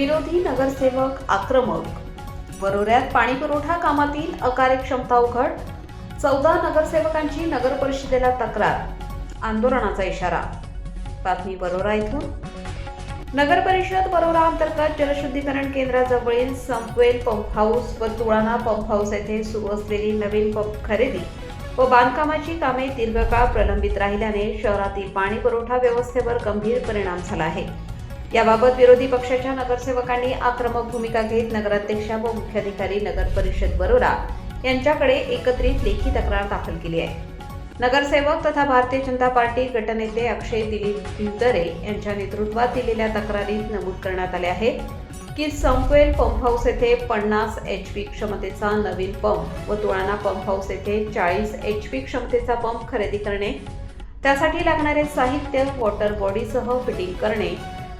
विरोधी नगरसेवक आक्रमक. वरोऱ्यात पाणी पुरवठा कामातील अकार्यक्षमता उघड. चौदा नगरसेवकांची नगर परिषदेला तक्रार आंदोलनाचा इशारा. बातमी बरोरा इथून. नगर परिषद वरोरा अंतर्गत जलशुद्धीकरण केंद्राजवळील संपवेल पंप हाऊस व तुळाना पंप हाऊस येथे सुरू असलेली नवीन पंप खरेदी व बांधकामाची कामे दीर्घकाळ प्रलंबित राहिल्याने शहरातील पाणी पुरवठा व्यवस्थेवर गंभीर परिणाम झाला आहे. याबाबत विरोधी पक्षाच्या नगरसेवकांनी आक्रमक भूमिका घेत नगराध्यक्षा व मुख्याधिकारी नगर परिषद बरोरा यांच्याकडे एकत्रित लेखी तक्रार दाखल केली आहे. नगरसेवक तथा भारतीय जनता पार्टी गटनेते अक्षय दिलीप भिवतरे यांच्या नेतृत्वात दिलेल्या तक्रारीत नमूद करण्यात आले आहे की संपवेल पंप हाऊस येथे पन्नास एच पी क्षमतेचा नवीन पंप व तुळाणा पंप हाऊस येथे चाळीस एच पी क्षमतेचा पंप खरेदी करणे त्यासाठी लागणारे साहित्य वॉटर बॉडीसह फिटिंग करणे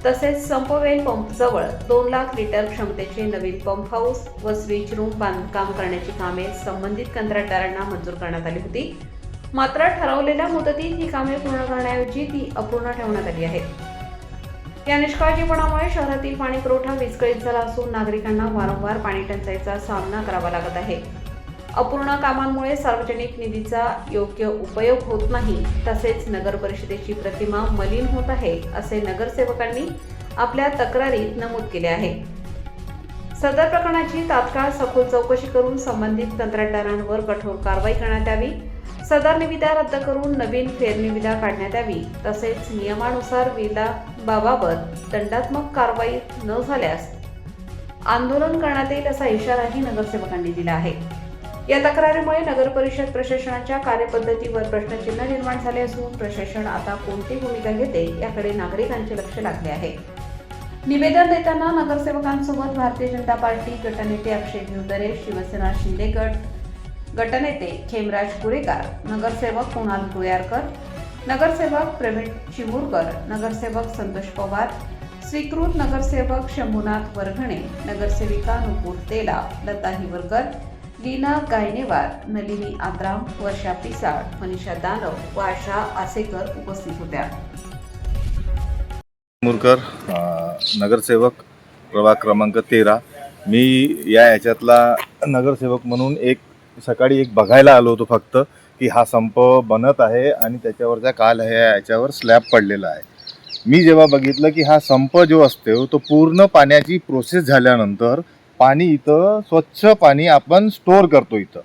तसेच संपवेल पंपजवळ दोन लाख लिटर क्षमतेचे नवीन पंप हाऊस व स्विच रूम बांधकाम करण्याची कामे संबंधित कंत्राटदारांना मंजूर करण्यात आली होती. मात्र ठरवलेल्या मुदतीत ही कामे पूर्ण करण्याऐवजी ती अपूर्ण ठेवण्यात आली आहेत. या निष्काळजीपणामुळे शहरातील पाणी पुरवठा विस्कळीत झाला असून नागरिकांना वारंवार पाणी टंचाईचा सामना करावा लागत आहे. अपूर्ण कामांमुळे सार्वजनिक निधीचा योग्य उपयोग होत नाही. तसेच नगर परिषदेची प्रतिमा मलिन होत आहे असे नगरसेवकांनी आपल्या तक्रारीत नमूद केले आहे. सदर प्रकरणाची तात्काळ सखोल चौकशी करून संबंधित कंत्राटदारांवर कठोर कारवाई करण्यात यावी. सदर निविदा रद्द करून नवीन फेरनिविदा काढण्यात यावी. तसेच नियमानुसार विदाबाबाबत दंडात्मक कारवाई न झाल्यास आंदोलन करण्यात येईल असा इशाराही नगरसेवकांनी दिला आहे. या तक्रारीमुळे नगर परिषद प्रशासनाच्या कार्यपद्धतीवर प्रश्नचिन्ह निर्माण झाले असून प्रशासन आता कोणती भूमिका घेते याकडे नागरिकांचे लक्ष लागले आहे. निवेदन देताना नगरसेवकांसोबत भारतीय जनता पार्टी गटनेते अक्षय भिवदरे शिवसेना शिंदे गट गटनेते खेमराज कुरेकार नगरसेवक कुणाल गुळ्यारकर नगरसेवक प्रवीण चिमूरकर नगरसेवक संतोष पवार स्वीकृत नगरसेवक शंभूनाथ वरघणे नगरसेविका नुपूर तेला लता हिवरकर लीना गायनेवार नलिनी आत्राम वर्षा पिसाळ मनीषा दानव व आशा आसेकर उपस्थित होत्या. मुरकर नगरसेवक प्रभाग क्रमांक तेरा. मी या याच्यातला नगरसेवक म्हणून एक सकाळी एक बघायला आलो होतो फक्त की हा संप बनत आहे आणि त्याच्यावरचा काल ह्या याच्यावर स्लॅब पडलेला आहे. मी जेव्हा बघितलं की हा संप जो असतो तो पूर्ण पाण्याची प्रोसेस झाल्यानंतर पाणी इथं स्वच्छ पाणी आपण स्टोअर करतो इथं.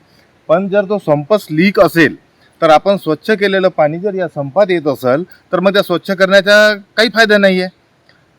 पण जर तो संपच लीक असेल तर आपण स्वच्छ केलेलं पाणी जर या संपात येत असेल तर मग त्या स्वच्छ करण्याचा काही फायदा नाही आहे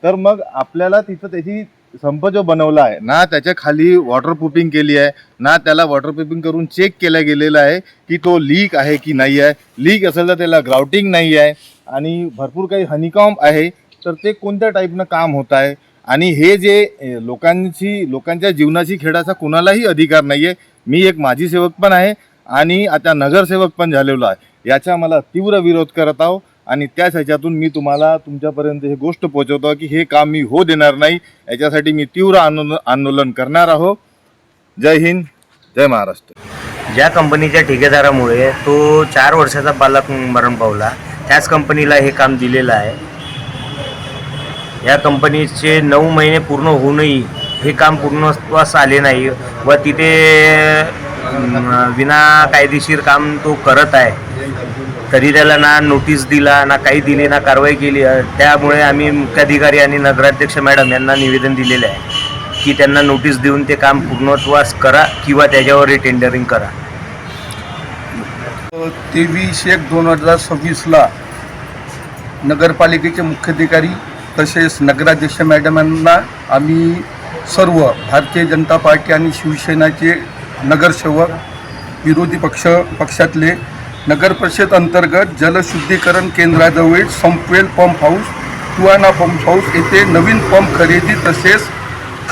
तर मग आपल्याला तिथं त्याची संप जो बनवला आहे ना त्याच्याखाली वॉटरप्रूफिंग केली आहे ना त्याला वॉटरप्रूफिंग करून चेक केला गेलेला आहे की तो लीक आहे की नाही आहे. लीक असेल तर त्याला ग्राउटिंग नाही आहे. आणि भरपूर काही हनिकॉम्ब आहे. तर ते कोणत्या टाईपनं काम होत आहे? आणि हे जे लोकांची लोकांच्या जीवनाशी खेळाचा कुणालाही अधिकार नाही आहे मी एक माजी सेवक पण आहे आणि आता नगरसेवक पण झालेलो आहे. याचा मला तीव्र विरोध करत आहो आणि त्याच ह्याच्यातून मी तुम्हाला तुमच्यापर्यंत हे गोष्ट पोहोचवतो की हे काम मी हो देणार नाही. याच्यासाठी मी तीव्र आंदोलन आंदोलन करणार आहो. जय हिंद जय महाराष्ट्र. ज्या कंपनीच्या ठेकेदारामुळे तो चार वर्षाचा बालक मरण पावला त्याच कंपनीला हे काम दिलेलं आहे. या कंपनीचे नऊ महिने पूर्ण होऊनही हे काम पूर्णत्वास आले नाही व तिथे विना कायदेशीर काम तो करत आहे. तरी त्याला ना नोटीस दिला ना काही दिली ना कारवाई केली. त्यामुळे आम्ही मुख्याधिकारी आणि नगराध्यक्ष मॅडम यांना निवेदन दिलेले आहे की त्यांना नोटीस देऊन ते काम पूर्णत्वास करा किंवा त्याच्यावर टेंडरिंग करा. तेवीस एक दोन हजार सव्वीसला नगरपालिकेचे मुख्याधिकारी तसेच नगराध्यक्ष मॅडमांना आम्ही सर्व भारतीय जनता पार्टी आणि शिवसेनाचे नगरसेवक विरोधी पक्ष पक्षातले नगर परिषद अंतर्गत जलशुद्धीकरण केंद्राजवळ संपवेल पंप हाऊस टुआना पंप हाऊस येथे नवीन पंप खरेदी तसेच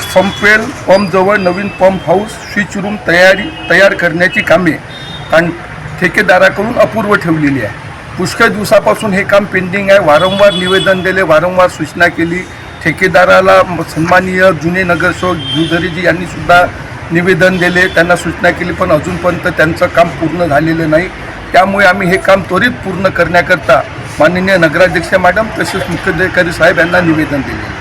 संपवेल पंपजवळ नवीन पंप हाऊस स्विच रूम तयारी तयार करण्याची कामे आणि ठेकेदाराकडून अपूर्व ठेवलेली आहे पुष्कळ दिवसापासून हे काम पेंडिंग आहे. वारंवार निवेदन दिले वारंवार सूचना केली. ठेकेदाराला सन्माननीय जुने नगरसेवक जुधरीजी यांनी सुद्धा निवेदन दिले. त्यांना सूचना केली पण अजूनपर्यंत त्यांचं काम पूर्ण झालेलं नाही. त्यामुळे आम्ही हे काम त्वरित पूर्ण करण्याकरता माननीय नगराध्यक्ष मॅडम तसेच मुख्याधिकारी साहेब यांना निवेदन दिले.